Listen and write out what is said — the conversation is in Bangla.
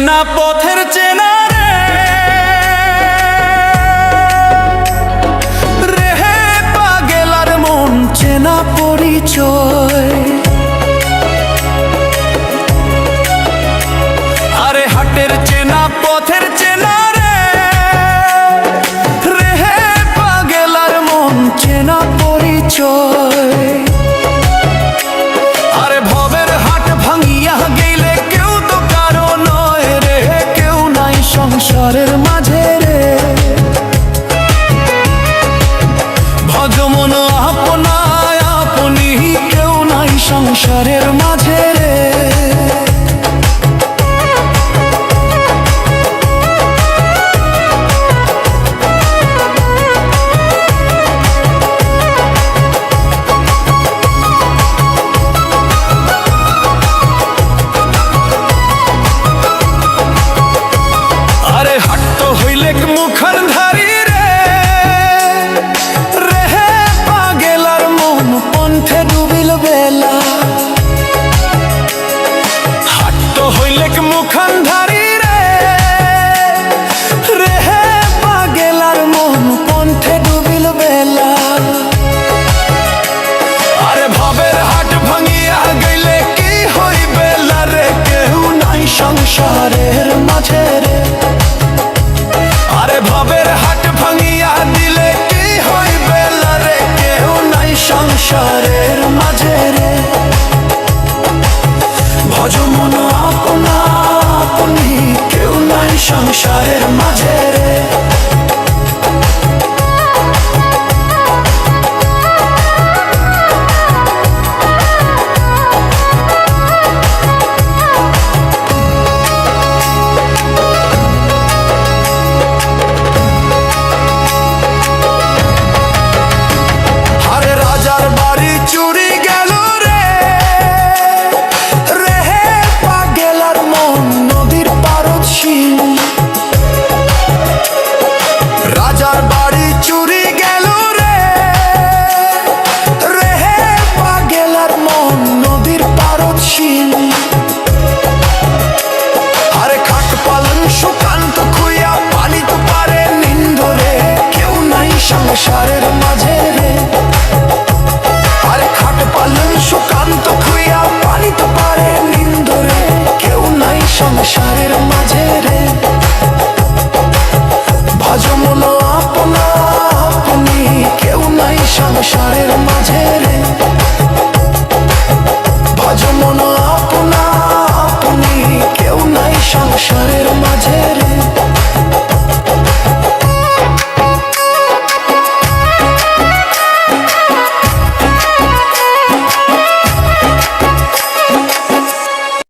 না পথের চেনা রে। রে পাগেলার মন চেনা পরিচয়। আরে হাটের চেনা পথের চেনা ঝড়ের মাঝে রে। ভজমন আপনায় আপনি কেউ নাই সংসারের মাঝে। শহরের মাঝে রে। আরে ভবের হাট ভাঙিয়া দিলে কি হইবে রে? কেউ নাই সংসারের মাঝে রে। ভজ মন আপনা আপনি, কেউ নাই সংসারের মাঝে তার বাড়ি চুরি